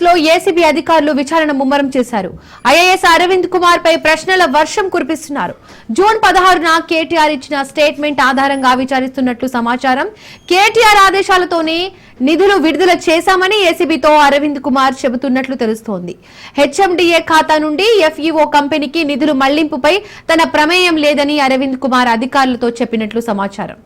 కేసులో ఏసీబీ అధికారులు విచారణ ముమ్మరం చేశారు. ఐఏఎస్ అరవింద్ కుమార్ పై ప్రశ్నల వర్షం కురిపిస్తున్నారు. జూన్ పదహారున కేటీఆర్ ఇచ్చిన స్టేట్మెంట్ ఆధారంగా విచారిస్తున్నట్లు సమాచారం. కేటీఆర్ ఆదేశాలతోనే నిధులు విడుదల చేశామని ఏసీబీతో అరవింద్ కుమార్ చెబుతున్నట్లు తెలుస్తోంది. హెచ్ఎండిఏ ఖాతా నుండి ఎఫ్ఈఓ కంపెనీకి నిధులు మళ్ళింపుపై తన ప్రమేయం లేదని అరవింద్ కుమార్ అధికారులతో చెప్పినట్లు సమాచారం.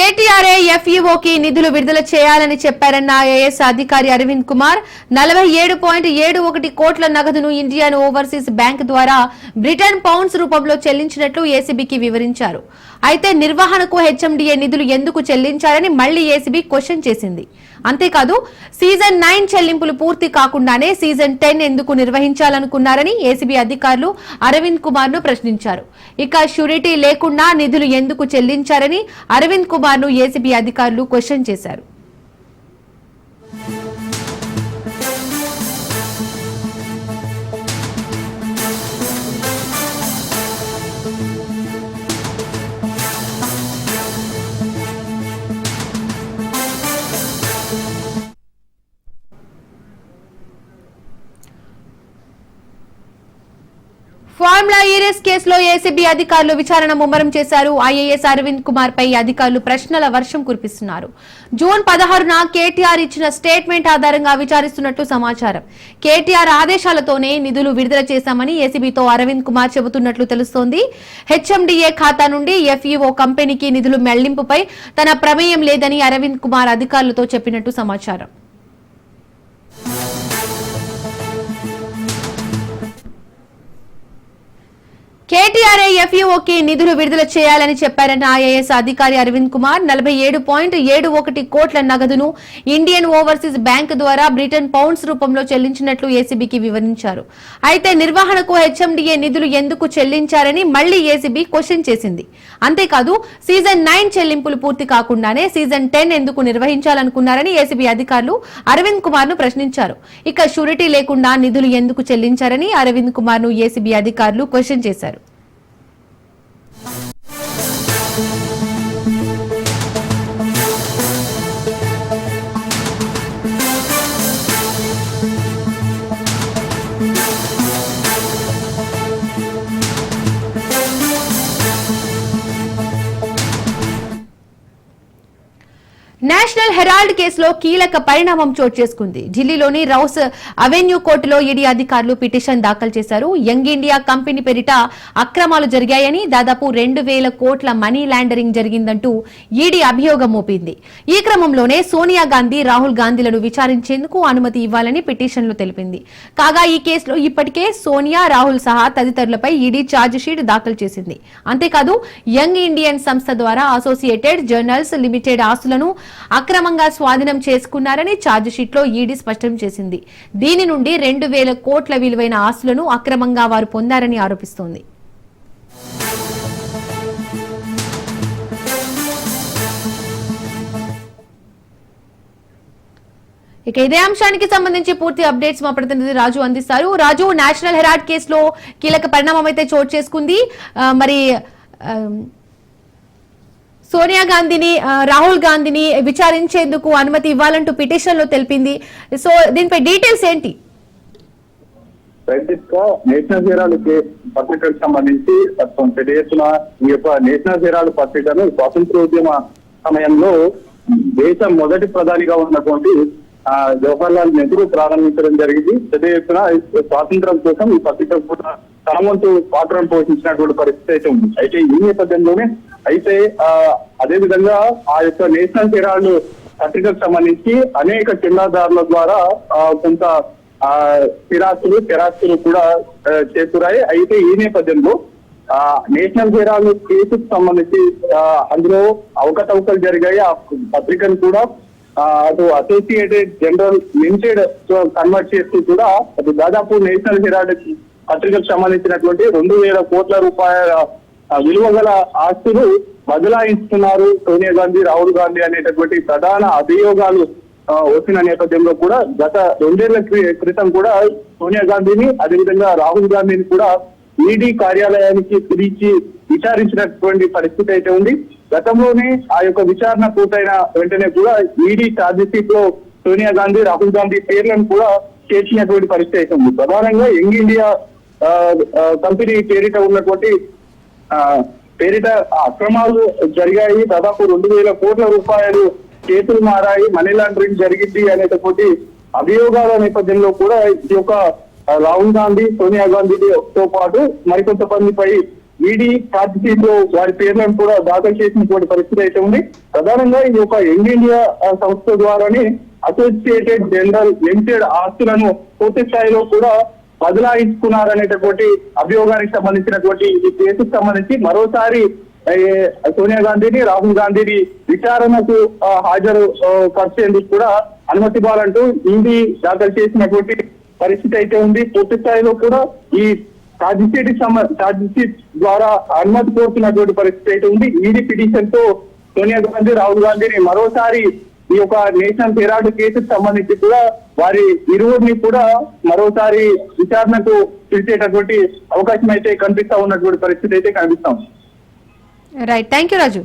కేటీఆర్ఏ ఎఫ్ఈఓకి నిధులు విడుదల చేయాలని చెప్పారన్న ఐఏఎస్ అధికారి అరవింద్ కుమార్. నలభై ఏడు పాయింట్ ఏడు ఒకటి కోట్ల నగదును ఇండియన్ ఓవర్సీస్ బ్యాంక్ ద్వారా బ్రిటన్ పౌండ్స్ రూపంలో చెల్లించినట్లు ఏసీబీకి వివరించారు. అయితే నిర్వహణకు హెచ్ఎండిఏ నిధులు ఎందుకు చెల్లించారని మళ్ళీ ఏసీబీ క్వశ్చన్ చేసింది. అంతేకాదు సీజన్ నైన్ చెల్లింపులు పూర్తి కాకుండానే సీజన్ టెన్ ఎందుకు నిర్వహించాలనుకున్నారని ఏసీబీ అధికారులు అరవింద్ కుమార్ను ప్రశ్నించారు. ఇక షూరిటీ లేకుండా నిధులు ఎందుకు చెల్లించారని అరవింద్ కుమార్ ను ఏసీబీ అధికారులు క్వశ్చన్ చేశారు. కేసులో ఏసీబీ అధికారులు విచారణ ముమ్మరం చేశారు. ఐఏఎస్ అరవింద్ కుమార్ పై అధికారులు ప్రశ్నల వర్షం కురిపిస్తున్నారు. జూన్ పదహారున కేటీఆర్ ఇచ్చిన స్టేట్మెంట్ ఆధారంగా విచారిస్తున్నట్లు సమాచారం. కేటీఆర్ ఆదేశాలతోనే నిధులు విడుదల చేశామని ఏసీబీతో అరవింద్ కుమార్ చెబుతున్నట్లు తెలుస్తోంది. హెచ్ఎండిఏ ఖాతా నుండి ఎఫ్ఈఓ కంపెనీకి నిధులు మెళ్ళింపుపై తన ప్రమేయం లేదని అరవింద్ కుమార్ అధికారులతో చెప్పినట్టు సమాచారం. కేటీఆర్ఏ ఎఫ్ఈఓకి నిధులు విడుదల చేయాలని చెప్పారన్న ఐఏఎస్ అధికారి అరవింద్ కుమార్. నలభై ఏడు పాయింట్ ఏడు ఒకటి కోట్ల నగదును ఇండియన్ ఓవర్సీస్ బ్యాంక్ ద్వారా బ్రిటన్ పౌండ్స్ రూపంలో చెల్లించినట్లు ఏసీబీకి వివరించారు. అయితే నిర్వహణకు హెచ్ఎండిఏ నిధులు ఎందుకు చెల్లించారని మళ్ళీ ఏసీబీ క్వశ్చన్ చేసింది. అంతేకాదు సీజన్ నైన్ చెల్లింపులు పూర్తి కాకుండానే సీజన్ టెన్ ఎందుకు నిర్వహించాలనుకున్నారని ఏసీబీ అధికారులు అరవింద్ కుమార్ను ప్రశ్నించారు. ఇక షూరిటీ లేకుండా నిధులు ఎందుకు చెల్లించారని అరవింద్ కుమార్ను ఏసీబీ అధికారులు క్వశ్చన్ చేశారు. హెరాల్డ్ కేసులో కీలక పరిణామం చోటు చేసుకుంది. ఢిల్లీలోని రౌస్ అవెన్యూ కోర్టులో ఈడీ అధికారులు పిటిషన్ దాఖలు చేశారు. యంగ్ ఇండియా కంపెనీ పేరిట అక్రమాలు జరిగాయని దాదాపు రెండు వేల కోట్ల మనీ లాండరింగ్ జరిగిందంటూ ఈడీ అభియోగం మోపింది. ఈ క్రమంలోనే సోనియా గాంధీ రాహుల్ గాంధీలను విచారించేందుకు అనుమతి ఇవ్వాలని పిటిషన్లు తెలిపింది. కాగా ఈ కేసులో ఇప్పటికే సోనియా రాహుల్ సహా తదితరులపై ఈడీ ఛార్జిషీట్ దాఖలు చేసింది. అంతేకాదు యంగ్ ఇండియన్ సంస్థ ద్వారా అసోసియేటెడ్ జర్నల్స్ లిమిటెడ్ ఆస్తులను అక్రమంగా స్వాధీనం చేసుకున్నారని ఛార్జిషీట్లో ఈడీ స్పష్టం చేసింది. దీని నుండి రెండు వేల కోట్ల విలువైన ఆస్తులను అక్రమంగా వారు పొందారని ఆరోపిస్తోంది. ఇక ఇదే అంశానికి సంబంధించి పూర్తి అప్డేట్స్ మా ప్రతినిధి రాజు అందిస్తారు. రాజు నేషనల్ హెరాడ్ కేసులో కీలక పరిణామం అయితే చోటు చేసుకుంది. మరి సోనియా గాంధీని రాహుల్ గాంధీని విచారించేందుకు అనుమతి ఇవ్వాలంటూ పిటిషన్లో తెలిపింది. సో దీనిపై డీటెయిల్స్ ఏంటి? రైట్ నేషనల్ జీరాలు పత్రికకు సంబంధించి ప్రస్తుతం పెద్ద ఎత్తున ఈ యొక్క నేషనల్ జీరాలు పత్రికను స్వాతంత్రోద్యమ సమయంలో దేశం మొదటి ప్రధానిగా ఉన్నటువంటి ఆ, జవహర్ లాల్ నెహ్రూ ప్రారంభించడం జరిగింది. పెద్ద ఎత్తున స్వాతంత్రం కోసం ఈ పత్రిక కూడా తన వంతు పాత్రను పోషించినటువంటి పరిస్థితి అయితే ఉంది. అయితే ఈ నేపథ్యంలోనే అయితే అదే విధంగా ఆ యొక్క నేషనల్ హెరాల్డ్ పత్రికకు సంబంధించి అనేక చందాదారుల ద్వారా కొంత ఆ స్థిరాస్తులు స్థిరాస్తులు కూడా చేకూరాయి. అయితే ఈ నేపథ్యంలో ఆ నేషనల్ హెరాల్డ్ కేసుకు సంబంధించి అందులో అవకతవకలు జరిగాయి. ఆ పత్రికను కూడా అటు అసోసియేటెడ్ జనరల్ లిమిటెడ్ కన్వర్ట్ చేస్తూ కూడా అది దాదాపు నేషనల్ హెరాల్డ్ పత్రికకు సంబంధించినటువంటి రెండు వేల కోట్ల రూపాయల విలువ గల ఆస్తులు బదలాయిస్తున్నారు సోనియా గాంధీ రాహుల్ గాంధీ అనేటటువంటి ప్రధాన అభియోగాలు వచ్చిన నేపథ్యంలో కూడా గత రెండేళ్ళ క్రి- క్రితం కూడా సోనియా గాంధీని అదేవిధంగా రాహుల్ గాంధీని కూడా ఈడీ కార్యాలయానికి పిలిచి విచారించినటువంటి పరిస్థితి అయితే ఉంది. గతంలోనే ఆ యొక్క విచారణ పూర్తయిన వెంటనే కూడా ఈడీ ఛార్జిషీట్లో సోనియా గాంధీ రాహుల్ గాంధీ పేర్లను కూడా చేర్చినటువంటి పరిస్థితి అయితే ఉంది. ప్రధానంగా యంగ్ ఇండియా కంపెనీ పేరిట ఉన్నటువంటి పేరిట అక్రమాలు జరిగాయి. దాదాపు రెండు వేల కోట్ల రూపాయలు చేతులు మారాయి. మనీ లాండరింగ్ జరిగింది అనేటటువంటి అభియోగాల నేపథ్యంలో కూడా ఈ యొక్క రాహుల్ గాంధీ సోనియా గాంధీతో పాటు మరికొంతమందిపై ఈడీ ఛార్జ్ షీట్లో వారి పేర్లను కూడా దాఖలు చేసినటువంటి పరిస్థితి అయితే ఉంది. ప్రధానంగా ఈ యొక్క యంగ్ ఇండియా సంస్థ ద్వారానే అసోసియేటెడ్ జనరల్ లిమిటెడ్ ఆస్తులను పూర్తి స్థాయిలో కూడా బదలాయించుకున్నారనేటటువంటి అభియోగానికి సంబంధించినటువంటి ఈ కేసుకు సంబంధించి మరోసారి సోనియా గాంధీని రాహుల్ గాంధీని విచారణకు హాజరు పరిచేందుకు కూడా అనుమతి ఇవ్వాలంటూ ఈడీ దాఖలు చేసినటువంటి పరిస్థితి అయితే ఉంది. పూర్తి స్థాయిలో కూడా ఈ ఛార్జిషీట్ ఛార్జిషీట్ ద్వారా అనుమతి కోరుతున్నటువంటి పరిస్థితి అయితే ఉంది. ఈడీ పిటిషన్తో సోనియా గాంధీ రాహుల్ గాంధీని మరోసారి ఈ యొక్క నేషనల్ హెరాల్డ్ కేసుకు సంబంధించి కూడా వారి ఇరువురిని కూడా మరోసారి విచారణకు పిలిచేటటువంటి అవకాశం అయితే కనిపిస్తా ఉన్నటువంటి పరిస్థితి అయితే కనిపిస్తాం రైట్ థ్యాంక్ యూ రాజు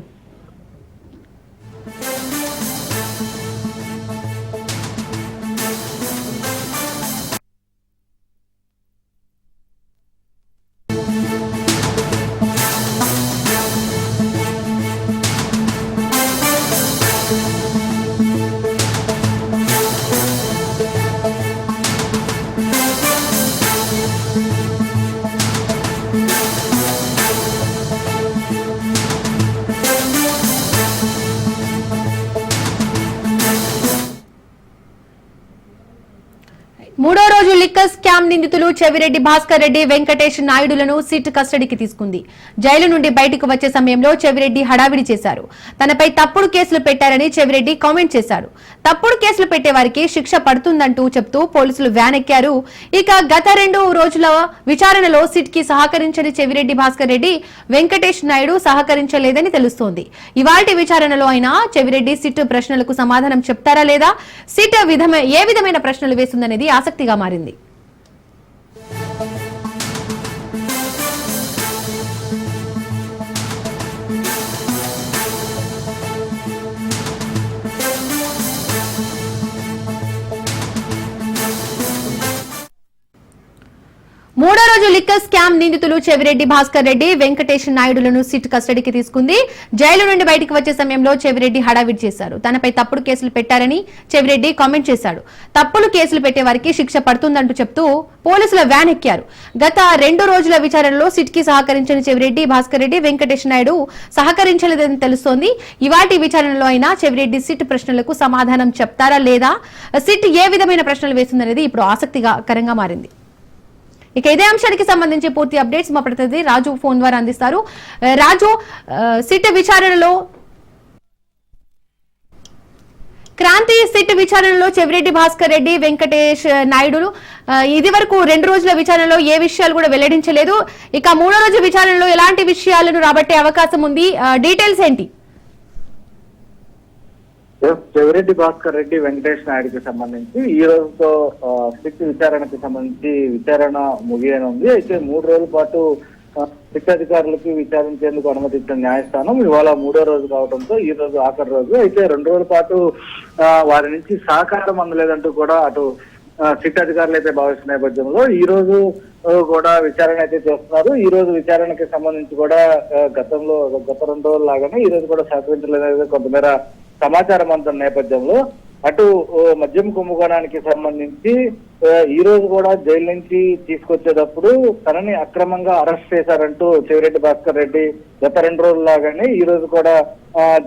నిందితులు చెవిరెడ్డి భాస్కర్ రెడ్డి వెంకటేష్ నాయుడులను సిట్ కస్టడీకి తీసుకుంది. జైలు నుండి బయటకు వచ్చే సమయంలో చెవిరెడ్డి హడావిడి చేశారు. తనపై తప్పుడు కేసులు పెట్టారని చెవిరెడ్డి కామెంట్ చేశారు. తప్పుడు కేసులు పెట్టే వారికి శిక్ష పడుతుందంటూ చెప్తూ పోలీసులు వ్యాన్ ఎక్కారు. ఇక గత రెండు రోజుల విచారణలో సిట్కి సహకరించని చెవిరెడ్డి భాస్కర్ రెడ్డి వెంకటేష్ నాయుడు సహకరించలేదని తెలుస్తోంది. ఇవాటి విచారణలో అయినా చెవిరెడ్డి సిట్ ప్రశ్నలకు సమాధానం చెప్తారా లేదా? సిట్ విధమే ఏ విధమైన ప్రశ్నలు వేస్తుందనేది ఆసక్తిగా మారింది. మూడో రోజు లిక్కర్ స్కామ్ నిందితులు చెవిరెడ్డి భాస్కర్ రెడ్డి వెంకటేష్ నాయుడులను సిట్ కస్టడీకి తీసుకుంది. జైలు నుండి బయటకు వచ్చే సమయంలో చెవిరెడ్డి హడావిడి చేశారు. తనపై తప్పుడు కేసులు పెట్టారని చెవిరెడ్డి కామెంట్ చేశాడు. తప్పులు కేసులు పెట్టే వారికి శిక్ష పడుతుందంటూ చెప్తూ పోలీసుల వ్యాన్ ఎక్కారు. గత రెండు రోజుల విచారణలో సిట్కి సహకరించిన చెవిరెడ్డి భాస్కర్ రెడ్డి వెంకటేష్ నాయుడు సహకరించలేదని తెలుస్తోంది. ఇవాటి విచారణలో అయినా చెవిరెడ్డి సిట్ ప్రశ్నలకు సమాధానం చెప్తారా లేదా? సిట్ ఏ విధమైన ప్రశ్నలు వేస్తుందనేది ఇప్పుడు ఆసక్తికరంగా మారింది. ఇక ఇదే అంశానికి సంబంధించి పూర్తి అప్డేట్స్ మా ప్రతినిధి రాజు ఫోన్ ద్వారా అందిస్తారు. రాజు సిట్ విచారణలో క్రాంతి సిట్ విచారణలో చెవిరెడ్డి భాస్కర్ రెడ్డి వెంకటేష్ నాయుడు ఇది వరకు రెండు రోజుల విచారణలో ఏ విషయాలు కూడా వెల్లడించలేదు. ఇక మూడో రోజు విచారణలో ఎలాంటి విషయాలను రాబట్టే అవకాశం ఉంది. డీటెయిల్స్ ఏంటి? చెవిరెడ్డి భాస్కర్ రెడ్డి వెంకటేష్ నాయుడుకి సంబంధించి ఈ రోజుతో ఆ, సిట్ విచారణకి సంబంధించి విచారణ ముగియనుంది. అయితే మూడు రోజుల పాటు ఆ, సిట్ అధికారులకి విచారించేందుకు అనుమతించిన న్యాయస్థానం ఇవాళ మూడో రోజు కావడంతో ఈ రోజు ఆఖరి రోజు. అయితే రెండు రోజుల పాటు వారి నుంచి సహకారం అందలేదంటూ కూడా అటు ఆ, సిట్ అధికారులు అయితే భావిస్తున్న నేపథ్యంలో ఈ రోజు కూడా విచారణ అయితే చేస్తున్నారు. ఈ రోజు విచారణకి సంబంధించి కూడా గతంలో గత రెండు రోజులు లాగానే ఈ రోజు కూడా సహకరించలేదు కొంతమేర సమాచారం అందుతున్న నేపథ్యంలో అటు ఓ, మద్యం కుంభకోణానికి సంబంధించి ఈ రోజు కూడా జైలు నుంచి తీసుకొచ్చేటప్పుడు తనని అక్రమంగా అరెస్ట్ చేశారంటూ చెవిరెడ్డి భాస్కర్ రెడ్డి గత రెండు రోజుల్లాగానే ఈ రోజు కూడా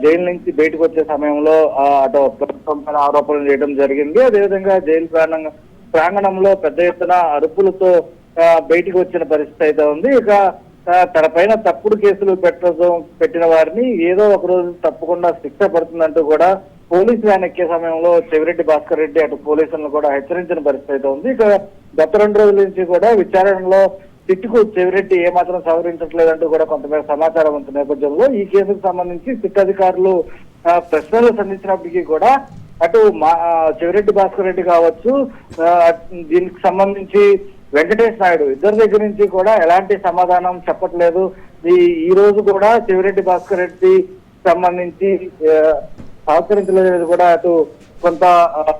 జైలు నుంచి బయటకు వచ్చే సమయంలో ఆ, అటు ప్రభుత్వం పైన ఆరోపణలు చేయడం జరిగింది. అదేవిధంగా జైలు ప్రాంగణం ప్రాంగణంలో పెద్ద ఎత్తున అరుపులతో బయటకు బయటికి వచ్చిన పరిస్థితి అయితే ఉంది. ఇక తన పైన తప్పుడు కేసులు పెట్టడం పెట్టిన వారిని ఏదో ఒక రోజు తప్పకుండా శిక్ష పడుతుందంటూ కూడా పోలీసులు ఆయన ఎక్కే సమయంలో చెవిరెడ్డి భాస్కర్ రెడ్డి అటు పోలీసులను కూడా హెచ్చరించిన పరిస్థితి అయితే ఉంది. ఇక గత రెండు రోజుల నుంచి కూడా విచారణలో సిట్టుకు చెవిరెడ్డి ఏమాత్రం సవరించట్లేదంటూ కూడా కొంతమేర సమాచారం ఉంది. నేపథ్యంలో ఈ కేసుకు సంబంధించి సిట్ అధికారులు ప్రశ్నలు సంధించినప్పటికీ కూడా అటు మా చెవిరెడ్డి భాస్కర్ రెడ్డి కావచ్చు దీనికి సంబంధించి వెంకటేష్ నాయుడు ఇద్దరి దగ్గర నుంచి కూడా ఎలాంటి సమాధానం చెప్పట్లేదు. ఈ ఈ రోజు కూడా చెవిరెడ్డి భాస్కర్ రెడ్డి సంబంధించి సహకరించలేదు కూడా అటు కొంత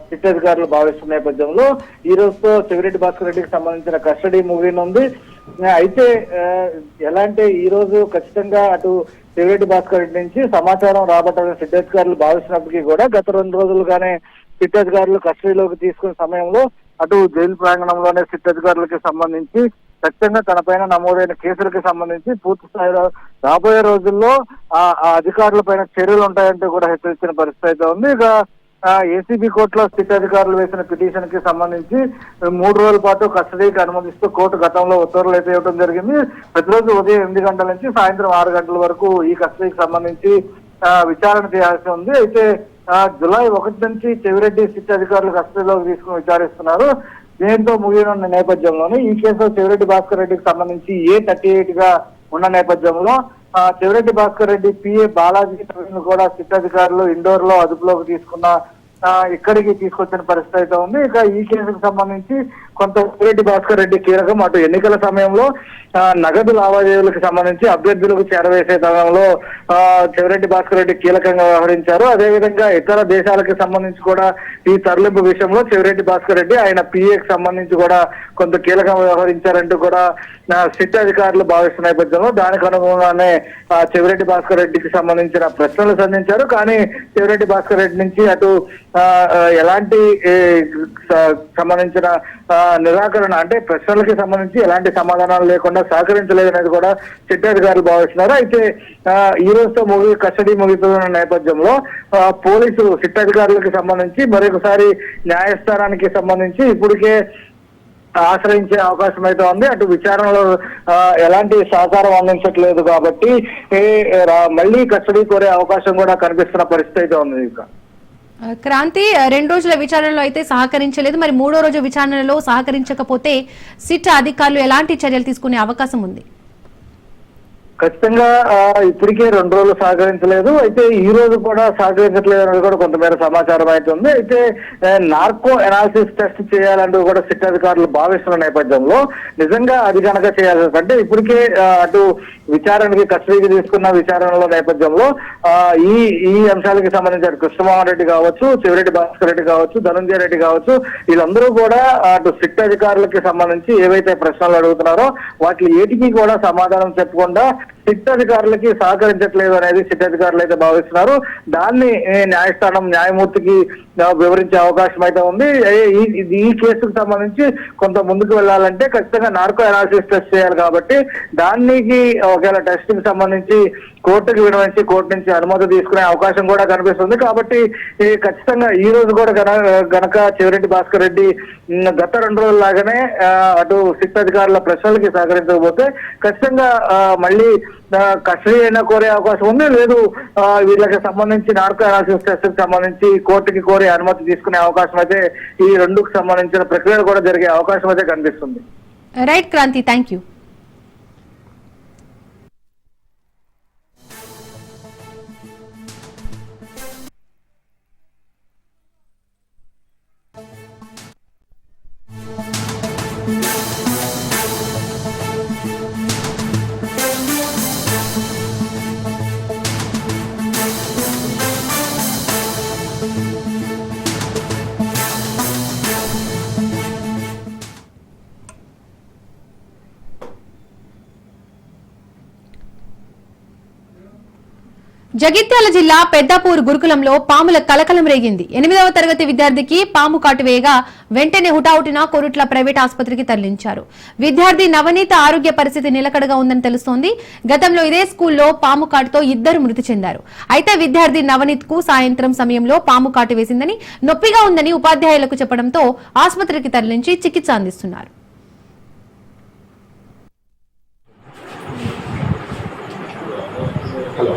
సిట్ అధికారులు భావిస్తున్న నేపథ్యంలో ఈ రోజుతో చెవిరెడ్డి భాస్కర్ రెడ్డికి సంబంధించిన కస్టడీ మూవీని ఉంది. అయితే ఎలాంటి ఈ రోజు ఖచ్చితంగా అటు చెవిరెడ్డి భాస్కర్ రెడ్డి నుంచి సమాచారం రాబట్టాలని సిట్ అధికారులు భావిస్తున్నప్పటికీ కూడా గత రెండు రోజులుగానే సిట్ అధికారులు కస్టడీలోకి తీసుకున్న సమయంలో అటు జైలు ప్రాంగణంలోనే సిట్ అధికారులకి సంబంధించి ఖచ్చితంగా తనపైన నమోదైన కేసులకు సంబంధించి పూర్తి స్థాయిలో రాబోయే రోజుల్లో ఆ అధికారుల పైన చర్యలు ఉంటాయంటూ కూడా హెచ్చరించిన పరిస్థితి అయితే ఉంది. ఇక ఏసీబీ కోర్టులో సిట్ అధికారులు వేసిన పిటిషన్కి సంబంధించి మూడు రోజుల పాటు కస్టడీకి అనుమతిస్తూ కోర్టు గతంలో ఉత్తర్వులు అయితే ఇవ్వడం జరిగింది. ప్రతిరోజు ఉదయం ఎనిమిది గంటల నుంచి సాయంత్రం ఆరు గంటల వరకు ఈ కస్టడీకి సంబంధించి విచారణ చేయాల్సి ఉంది. అయితే జులై ఒకటి నుంచి చెవిరెడ్డి సిట్ అధికారులు కస్టడీలోకి తీసుకుని విచారిస్తున్నారు. దీంతో ముగియనున్న నేపథ్యంలోనే ఈ కేసులో చెవిరెడ్డి భాస్కర్ రెడ్డికి సంబంధించి ఏ థర్టీ ఎయిట్గా ఉన్న నేపథ్యంలో చెవిరెడ్డి భాస్కర్ రెడ్డి పిఏ బాలాజీ ప్రవీణ్ కూడా సిట్ అధికారులు ఇండోర్లో అదుపులోకి తీసుకున్న ఇక్కడికి తీసుకొచ్చిన పరిస్థితి అయితే ఉంది. ఇక ఈ కేసుకు సంబంధించి కొంత చెవిరెడ్డి భాస్కర్ రెడ్డి కీలకం. అటు ఎన్నికల సమయంలో నగదు లావాదేవీలకు సంబంధించి అభ్యర్థులకు చేరవేసే సమయంలో చెవిరెడ్డి భాస్కర్ రెడ్డి కీలకంగా వ్యవహరించారు. అదేవిధంగా ఇతర దేశాలకు సంబంధించి కూడా ఈ తరలింపు విషయంలో చెవిరెడ్డి భాస్కర్ రెడ్డి ఆయన పిఏకి సంబంధించి కూడా కొంత కీలకంగా వ్యవహరించారంటూ కూడా సిట్ అధికారులు భావిస్తున్న నేపథ్యంలో దానికి అనుగుణంగానే చెవిరెడ్డి భాస్కర్ రెడ్డికి సంబంధించిన ప్రశ్నలు సంధించారు. కానీ చెవిరెడ్డి భాస్కర్ రెడ్డి నుంచి అటు ఎలాంటి సంబంధించిన నిరాకరణ అంటే ప్రశ్నలకి సంబంధించి ఎలాంటి సమాధానాలు లేకుండా సహకరించలేదనేది కూడా సిట్ అధికారులు భావిస్తున్నారు. అయితే ఈ రోజుతో ముగి కస్టడీ ముగిస్తున్న నేపథ్యంలో పోలీసు పోలీసులు సిట్ సంబంధించి మరొకసారి న్యాయస్థానానికి సంబంధించి ఇప్పటికే ఆశ్రయించే అవకాశం అయితే ఉంది. అటు విచారణలో ఎలాంటి సహకారం అందించట్లేదు కాబట్టి మళ్ళీ కస్టడీ కోరే అవకాశం కూడా కనిపిస్తున్న పరిస్థితి అయితే ఉంది. ఇంకా క్రాంతి రెండు రోజుల విచారణలో అయితే సహకరించలేదు. మరి మూడో రోజు విచారణలో సహకరించకపోతే సిట్ అధికారులు ఎలాంటి చర్యలు తీసుకునే అవకాశం ఉంది? ఖచ్చితంగా ఇప్పటికే రెండు రోజులు సహకరించలేదు. అయితే ఈ రోజు కూడా సహకరించట్లేదు అనేది కూడా కొంతమేర సమాచారం అయితే ఉంది. అయితే నార్కో ఎనాలిసిస్ టెస్ట్ చేయాలంటూ కూడా సిట్ అధికారులు భావిస్తున్న నేపథ్యంలో నిజంగా అది కనుక చేయాల్సి అంటే ఇప్పటికే అటు విచారణకి కస్టడీకి తీసుకున్న విచారణలో నేపథ్యంలో ఈ ఈ అంశాలకి సంబంధించి అటు కృష్ణమోహన్ రెడ్డి కావచ్చు చెవిరెడ్డి భాస్కర్ రెడ్డి కావచ్చు ధనంజయ రెడ్డి కావచ్చు వీళ్ళందరూ కూడా అటు సిట్ అధికారులకి సంబంధించి ఏవైతే ప్రశ్నలు అడుగుతున్నారో వాటి ఏటికి కూడా సమాధానం చెప్పకుండా సిట్ అధికారులకి సహకరించట్లేదు అనేది సిట్ అధికారులు అయితే భావిస్తున్నారు. దాన్ని న్యాయస్థానం న్యాయమూర్తికి వివరించే అవకాశం అయితే ఉంది. ఈ ఈ కేసుకు సంబంధించి కొంత ముందుకు వెళ్ళాలంటే ఖచ్చితంగా నార్కో అనాలిసిస్ టెస్ట్ చేయాలి కాబట్టి దానికి ఒకవేళ టెస్టింగ్ సంబంధించి కోర్టుకి వినవించి కోర్టు నుంచి అనుమతి తీసుకునే అవకాశం కూడా కనిపిస్తుంది. కాబట్టి ఖచ్చితంగా ఈ రోజు కూడా గనక చివరెడ్డి భాస్కర్ రెడ్డి గత రెండు రోజుల లాగానే అటు సిట్ అధికారుల ప్రశ్నలకి సహకరించకపోతే ఖచ్చితంగా మళ్ళీ కస్టడీ అయినా కోరే అవకాశం ఉంది. లేదు వీళ్ళకి సంబంధించి నార్కో అనాలిసిస్ టెస్ట్కి సంబంధించి కోర్టుకి కోరే అనుమతి తీసుకునే అవకాశం అయితే ఈ రెండుకు సంబంధించిన ప్రక్రియలు కూడా జరిగే అవకాశం అయితే కనిపిస్తుంది. Right Kranti thank you Jagtial జిల్లా పెద్దాపూర్ గురుకులంలో పాముల కలకలం రేగింది. ఎనిమిదవ తరగతి విద్యార్థికి పాము కాటువేయగా వెంటనే హుటాహుటిన కొరుట్ల ప్రైవేట్ ఆసుపత్రికి తరలించారు. విద్యార్థి నవనీత ఆరోగ్య పరిస్థితి నిలకడగా ఉందని తెలుస్తోంది. గతంలో ఇదే స్కూల్లో పాము కాటుతో ఇద్దరు మృతి చెందారు. అయితే విద్యార్థి నవనీత్కు సాయంత్రం సమయంలో పాము కాటు వేసిందని నొప్పిగా ఉందని ఉపాధ్యాయులకు చెప్పడంతో ఆసుపత్రికి తరలించి చికిత్స అందిస్తున్నారు. హలో.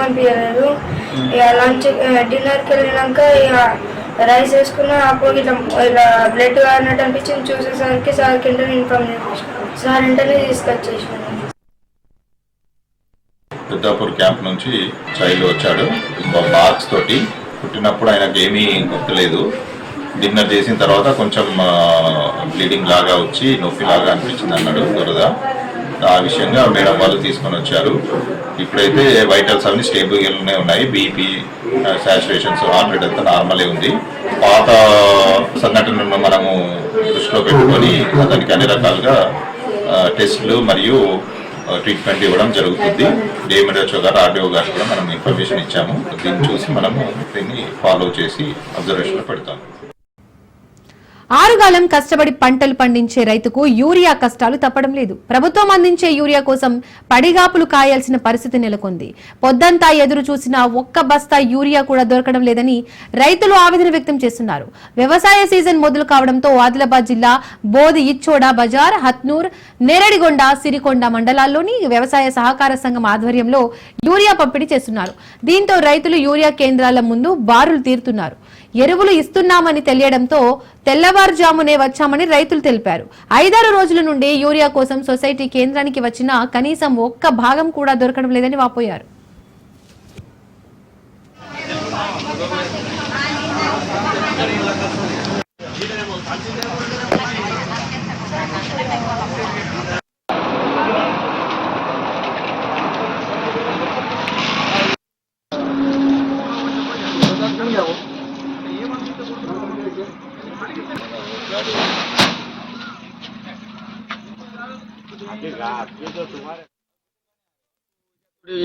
కానీ ఇక లంచ్ డిన్నర్కి వెళ్ళినాక ఇక రైస్ వేసుకున్న అప్పుడు ఇట్లా ఇలా బ్లడ్ కారినట్టు అనిపించింది. చూసేసరికి సార్కి వెంటనే ఇన్ఫామ్ చేసేసాను సార్ వెంటనే తీసుకొచ్చేసాను. పెద్దాపూర్ క్యాంప్ నుంచి చైల్డ్ వచ్చాడు. బాక్స్ తోటి పుట్టినప్పుడు ఆయనకి ఏమీ గుర్తులేదు. డిన్నర్ చేసిన తర్వాత కొంచెం బ్లీడింగ్ లాగా వచ్చి నొప్పి లాగా అనిపించింది అన్నాడు దురద. ఆ విషయంగా మేడం వాళ్ళు తీసుకొని వచ్చారు. ఇప్పుడైతే వైటల్స్ అన్ని స్టేబుల్గానే ఉన్నాయి. బీపీ శాచురేషన్స్ హార్ట్ రేట్ అంతా నార్మలే ఉంది. పాత సంఘటనను మనము దృష్టిలో పెట్టుకొని దానికి అన్ని రకాలుగా టెస్ట్లు టెస్టులు మరియు ట్రీట్మెంట్ ఇవ్వడం జరుగుతుంది. డిఎంఎడ్హెచ్ఓ గారు ఆర్డీఓ గారు కూడా మనం ఇన్ఫర్మేషన్ ఇచ్చాము. దీన్ని చూసి మనము దీన్ని ఫాలో చేసి అబ్జర్వేషన్లో పెడతాము. ఆరుగాలం కష్టపడి పంటలు పండించే రైతుకు యూరియా కష్టాలు తప్పడం లేదు. ప్రభుత్వం అందించే యూరియా కోసం పడిగాపులు కాయాల్సిన పరిస్థితి నెలకొంది. పొద్దంతా ఎదురు చూసిన ఒక్క బస్తా యూరియా కూడా దొరకడం లేదని రైతులు ఆవేదన వ్యక్తం చేస్తున్నారు. వ్యవసాయ సీజన్ మొదలు కావడంతో ఆదిలాబాద్ జిల్లా బోధి ఇచ్చోడ బజార్ హత్నూర్ నేరడిగొండ సిరికొండ మండలాల్లోని వ్యవసాయ సహకార సంఘం ఆధ్వర్యంలో యూరియా పంపిణీ చేస్తున్నారు. దీంతో రైతులు యూరియా కేంద్రాల ముందు బారులు తీరుతున్నారు. ఎరువులు ఇస్తున్నామని తెలియడంతో తెల్లవారుజామునే వచ్చామని రైతులు తెలిపారు. ఐదారు రోజుల నుండి యూరియా కోసం సొసైటీ కేంద్రానికి వచ్చిన కనీసం ఒక్క భాగం కూడా దొరకడం లేదని వాపోయారు.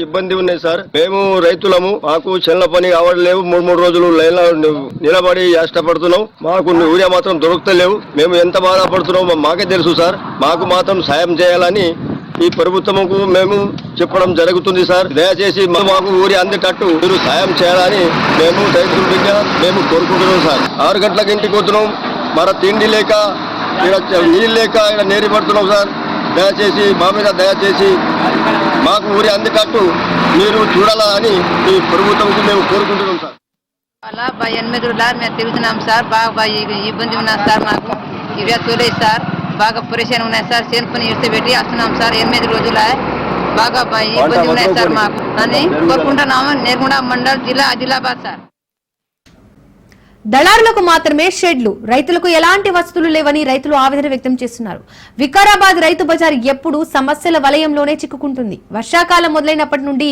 ఇబ్బంది ఉన్నాయి సార్. మేము రైతులము మాకు చెల్ల పని కావట్లేవు. మూడు మూడు రోజులు లైన్ నిలబడి కష్టపడుతున్నాం మాకు యూరియా మాత్రం దొరుకుతలేవు. మేము ఎంత బాధపడుతున్నాం మాకే తెలుసు సార్. మాకు మాత్రం సాయం చేయాలని ఈ ప్రభుత్వముకు మేము చెప్పడం జరుగుతుంది సార్. దయచేసి మాకు ఊరి అందేటట్టు మీరు సాయం చేయాలని మేము రైతుల మేము కోరుకుంటున్నాం సార్. ఆరు గంటలకు ఇంటికి పోతున్నాం మన తిండి లేక ఇక్కడ నీళ్ళు లేక ఇక్కడ నేరి పడుతున్నాం సార్. దయచేసి మా మీద దయచేసి మాకు ఊరి అందుకట్టు మీరు చూడాలా అని ఈ ప్రభుత్వంకి మేము కోరుకుంటున్నాం సార్. అలా బా ఎనిమిది రోజుల మేము తిరుగుతున్నాం సార్. బాగా బా ఇ- ఇబ్బంది ఉన్నది సార్ మాకు. ఇవే తోలేదు సార్. బాగా పొరేషన్ ఉన్నాయి సార్. చేను పని ఇడిచి పెట్టి వస్తున్నాం సార్. ఎనిమిది రోజుల బాగా ఇబ్బంది ఉన్నాయి సార్ మాకు. అని కోరుకుంటున్నాము. నేర్కొండ మండల్ జిల్లా ఆదిలాబాద్ సార్. దళారులకు మాత్రమే షెడ్లు. రైతులకు ఎలాంటి వసతులు లేవని రైతులు ఆవేదన వ్యక్తం చేస్తున్నారు. వికారాబాద్ రైతు బజార్ ఎప్పుడు సమస్యల వలయంలోనే చిక్కుకుంటుంది. వర్షాకాలం మొదలైనప్పటి నుండి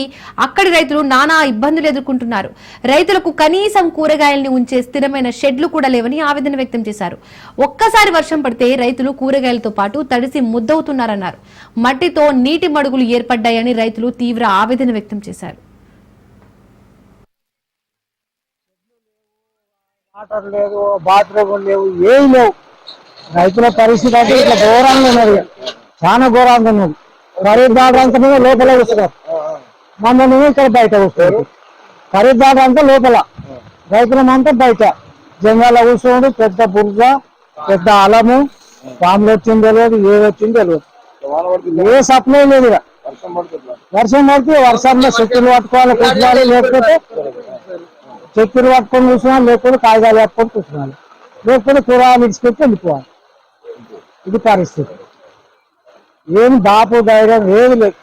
అక్కడి రైతులు నానా ఇబ్బందులు ఎదుర్కొంటున్నారు. రైతులకు కనీసం కూరగాయల్ని ఉంచే స్థిరమైన షెడ్లు కూడా లేవని ఆవేదన వ్యక్తం చేశారు. ఒక్కసారి వర్షం పడితే రైతులు కూరగాయలతో పాటు తడిసి ముద్దవుతున్నారన్నారు. మట్టితో నీటి మడుగులు ఏర్పడ్డాయని రైతులు తీవ్ర ఆవేదన వ్యక్తం చేశారు. వాటర్ లేదు బాత్రూమ్ లేవు ఏం లేవు. రైతుల పరిస్థితి అంటే ఇట్లా ఘోరంగా ఉన్నది. చాలా ఘోరంగా ఉన్నది. ఖరీదారు మీద లోపల వస్తున్నారు మమ్మల్ని ఇక్కడ బయట వస్తారు ఖరీదారు దాడంతా లోపల. రైతులమంతా బయట. జంగాల కూర్చోండి పెద్ద బుర్ర పెద్ద అలము పాములు వచ్చింది తెలియదు ఏది వచ్చింది తెలియదు ఏ సప్లై లేదు వర్షం పడితే వర్షంలో చెట్టులు పట్టుకోవాలి కూర్చోవాలి లేకపోతే చెక్కులు పట్టుకొని కూర్చున్నాను లేకపోతే కాగితాలు పట్టుకొని కూర్చున్నాను. లేకపోతే కూరగాయలు ఇడిచిపెట్టి వెళ్ళిపోవాలి. ఇది పరిస్థితి. ఏం దాపు ధైర్యం ఏది లేదు.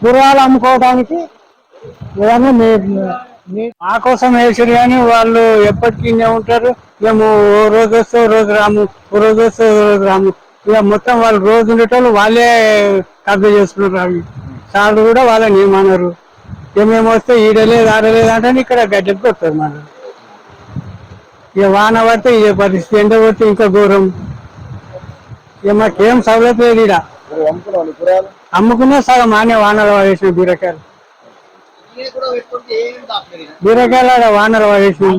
కూరగాయలు అమ్ముకోవడానికి ఏదైనా నే- నే- మా కోసం వేసారు కానీ వాళ్ళు ఎప్పటికీ ఉంటారు. మేము ఓ రోజు వస్తే ఓ రోజు రాము ఓ రోజు వస్తే ఓ రోజు రాము. ఇక మొత్తం వాళ్ళు రోజు ఉండేటోళ్ళు వాళ్ళే కబ్జా చేసుకున్నారు. అవి. సార్లు కూడా వాళ్ళని ఏమన్నారు ఇక మేము వస్తే ఈడలేదు ఆడలేదు అంటే ఇక్కడ గడ్డకి కొడతారు మన ఇక వాన పడితే ఇదే పరిస్థితి ఎండ పడితే ఇంకా ఘోరం. ఇక మాకేం సౌలభ్యం లేదు ఈడ. అమ్ముకునే సగం ఆనే వానలు వేసిన బీరకాయలు. బీరకాయలు ఆడ వానలు వేసిన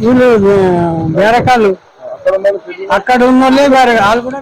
వీళ్ళు కాళ్ళు అక్కడ ఉన్న వాళ్ళే వేరే వాళ్ళు కూడా